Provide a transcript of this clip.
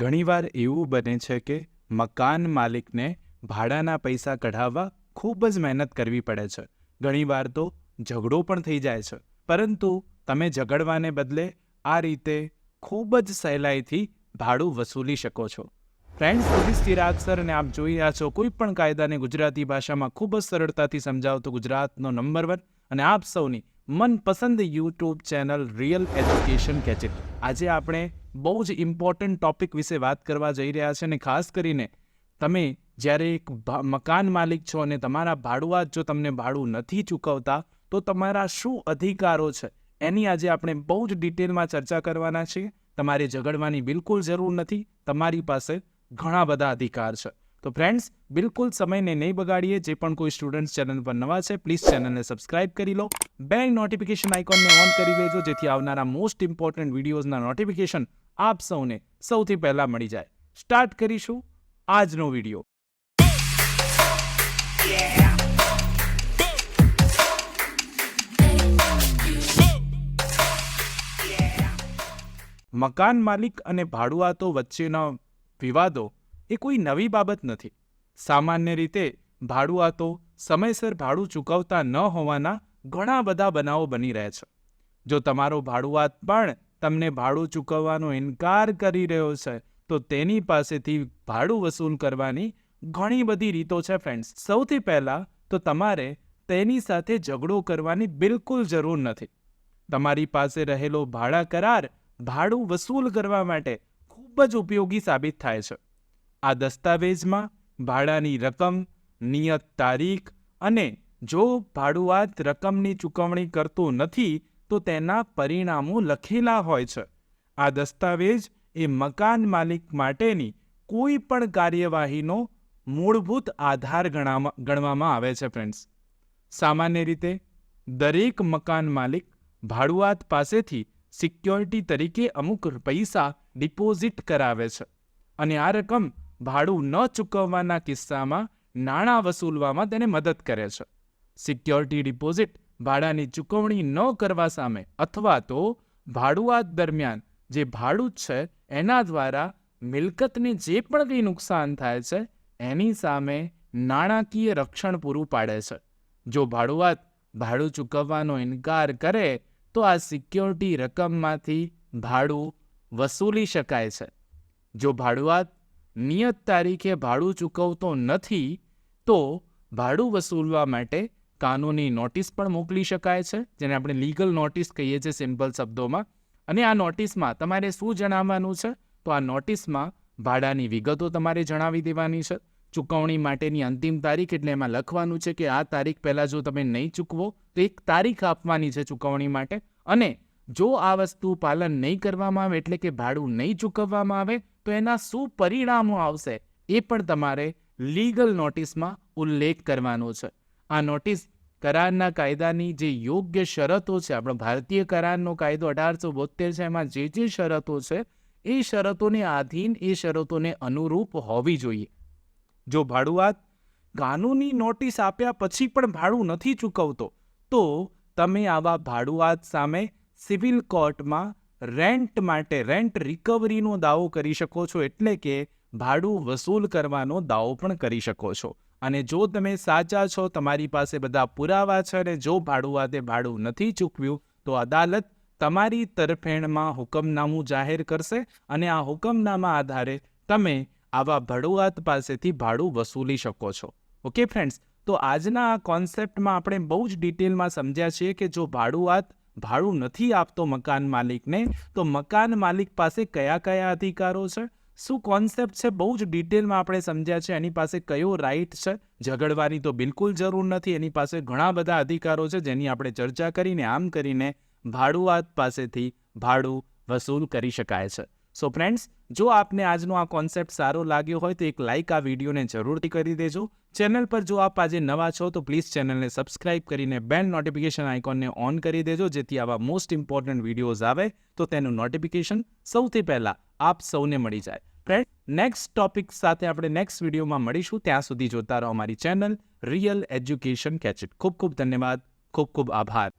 ઘણીવાર એવું બને છે કે મકાન માલિકને ભાડાના પૈસા કઢાવવા ખૂબ જ મહેનત કરવી પડે છે. ઘણીવાર તો ઝઘડો પણ થઈ જાય છે. પરંતુ તમે ઝઘડવાને બદલે આ રીતે ખૂબ જ સહેલાઈથી ભાડું વસૂલી શકો છો. ફ્રેન્ડ્સ પોલીસ ચિરાગ સર અને આપ જોઈ રહ્યા છો, કોઈ પણ કાયદાને ગુજરાતી ભાષામાં ખૂબ જ સરળતાથી સમજાવતો ગુજરાતનો નંબર વન અને આપ સૌની મનપસંદ યુટ્યુબ ચેનલ રિયલ એજ્યુકેશન કેચેટ આજે આપણે બહુ જ ઇમ્પોર્ટન્ટ ટોપિક વિશે વાત કરવા જઈ રહ્યા છે અને ખાસ કરીને તમે જ્યારે એક મકાન માલિક છો અને તમારા ભાડુઆત જો તમને ભાડું નથી ચૂકવતા, તો તમારા શું અધિકારો છે? એની આજે આપણે બહુ જ ડિટેલમાં ચર્ચા કરવાના છીએ. તમારે ઝઘડવાની બિલકુલ જરૂર નથી. તમારી પાસે ઘણા બધા અધિકાર છે. તો ફ્રેન્ડ્સ બિલકુલ સમયને નહીં બગાડીએ, જે પણ કોઈ સ્ટુડન્ટ્સ ચેનલ પર નવા છે પ્લીઝ ચેનલને સબસ્ક્રાઇબ કરી લો. બેલ નોટિફિકેશન આઇકોનને ઓન કરી દેજો, જેથી આવનારા મોસ્ટ ઇમ્પોર્ટન્ટ વિડીયોઝના નોટિફિકેશન આપ સૌને સૌથી પહેલાં મળી જાય. સ્ટાર્ટ કરીશું આજનો વીડિયો મકાન માલિક અને ભાડુઆતો વચ્ચેના વિવાદો એ કોઈ નવી બાબત નથી. સામાન્ય રીતે ભાડુઆતો સમયસર ભાડું ચૂકવતા ન હોવાના ઘણા બધા બનાવો બની રહે છે. જો તમારો ભાડુઆત પણ તમને ભાડું ચૂકવવાનો ઇનકાર કરી રહ્યો છે, તો તેની પાસેથી ભાડું વસૂલ કરવાની ઘણી બધી રીતો છે ફ્રેન્ડ્સ સૌથી પહેલાં તો તમારે તેની સાથે ઝઘડો કરવાની બિલકુલ જરૂર નથી. તમારી પાસે રહેલો ભાડા કરાર ભાડું વસૂલ કરવા માટે ખૂબ જ ઉપયોગી સાબિત થાય છે. આ દસ્તાવેજમાં ભાડાની રકમ, નિયત તારીખ અને જો ભાડુઆત રકમની ચૂકવણી કરતો નથી, તો તેના પરિણામો લખેલા હોય છે. આ દસ્તાવેજ એ મકાન માલિક માટેની કોઈ પણ કાર્યવાહીનો મૂળભૂત આધાર ગણવામાં આવે છે ફ્રેન્ડ્સ સામાન્ય રીતે, દરેક મકાન માલિક ભાડુઆત પાસેથી સિક્યોરિટી તરીકે અમુક પૈસા ડિપોઝિટ કરાવે છે અને આ રકમ ભાડું ન ચૂકવવાના કિસ્સામાં નાણાં વસૂલવામાં તેને મદદ કરે છે. સિક્યોરિટી ડિપોઝિટ ભાડાની ચૂકવણી ન કરવા સામે અથવા તો ભાડુઆત દરમિયાન જે ભાડું છે એના દ્વારા મિલકતને જે પણ કંઈ નુકસાન થાય છે એની સામે નાણાકીય રક્ષણ પૂરું પાડે છે. જો ભાડુઆત ભાડું ચૂકવવાનો ઇનકાર કરે તો આ સિક્યોરિટી રકમમાંથી ભાડું વસૂલી શકાય છે. જો ભાડુઆત નિયત તારીખે ભાડું ચૂકવતો નથી, તો ભાડું વસૂલવા માટે કાનૂની નોટિસ પણ મોકલી શકાય છે, જેને આપણે લીગલ નોટિસ કહીએ છીએ સિમ્પલ શબ્દોમાં. અને આ નોટિસમાં તમારે શું જણાવવાનું છે? તો આ નોટિસમાં ભાડાની વિગતો તમારે જણાવી દેવાની છે. ચૂકવણી માટેની અંતિમ તારીખ એટલે એમાં લખવાનું છે કે આ તારીખ પહેલાં જો તમે નહીં ચૂકવો, તો એક તારીખ આપવાની છે ચૂકવણી માટે. અને જો આ વસ્તુ પાલન નહીં કરવામાં આવે એટલે કે ભાડું નહીં ચૂકવવામાં આવે તો એના શું પરિણામો આવશે એ પણ તમારે લીગલ નોટિસમાં ઉલ્લેખ કરવાનો છે. આ નોટિસ કરારના કાયદાની જે યોગ્ય શરતો છે, આપણો ભારતીય કરારનો કાયદો અઢારસો બોતેર છે, એમાં જે જે શરતો છે, એ શરતોને આધીન, એ શરતોને અનુરૂપ હોવી જોઈએ. જો ભાડુઆત કાનૂની નોટિસ આપ્યા પછી પણ ભાડું નથી ચૂકવતો, તો તમે આવા ભાડુઆત સામે સિવિલ કોર્ટમાં રેન્ટ માટે રેન્ટ રિકવરીનો દાવો કરી શકો છો એટલે કે ભાડું વસૂલ કરવાનો દાવો પણ કરી શકો છો. અને જો તમે સાચા છો, તમારી પાસે બધા પુરાવા છે અને જો ભાડુઆતે ભાડું નથી ચૂકવ્યું, તો અદાલત તમારી તરફેણમાં હુકમનામું જાહેર કરશે અને આ હુકમનામા આધારે તમે આવા ભાડુઆત પાસેથી ભાડું વસૂલી શકો છો. ઓકે ફ્રેન્ડ્સ, તો આજના આ કોન્સેપ્ટમાં આપણે બહુ જ ડિટેલમાં સમજ્યા છીએ કે જો ભાડુઆત ભાડું નથી આપતો મકાન માલિકને. તો મકાન માલિક પાસે કયા કયા અધિકારો છે? શું કોન્સેપ્ટ છે? બહુ જ ડિટેલમાં આપણે સમજ્યા છે. એની પાસે કયો રાઈટ છે? ઝઘડવાની તો બિલકુલ જરૂર નથી. એની પાસે ઘણા બધા અધિકારો છે જેની આપણે ચર્ચા કરીને, આમ કરીને ભાડુઆત પાસેથી ભાડું વસૂલ કરી શકાય છે. સો ફ્રેન્ડ્સ જો આપને આજનો આ કોન્સેપ્ટ સારો લાગ્યો હોય તો એક લાઇક આ વિડીયોને જરૂરથી કરી દેજો. ચેનલ પર જો આપ આજે નવા છો તો પ્લીઝ ચેનલને સબસ્ક્રાઇબ કરીને બેલ નોટિફિકેશન આઇકોનને ઓન કરી દેજો, જેથી આવા મોસ્ટ ઇમ્પોર્ટન્ટ વિડીયોઝ આવે તો તેનું નોટિફિકેશન સૌથી પહેલાં આપ સૌને મળી જાય. ફ્રેન્ડ નેક્સ્ટ ટોપિક સાથે આપણે નેક્સ્ટ વિડીયોમાં મળીશું. ત્યાં સુધી જોતા રહો અમારી ચેનલ રિયલ એજ્યુકેશન કેચિટ ખૂબ ખૂબ ધન્યવાદ. ખૂબ ખૂબ આભાર.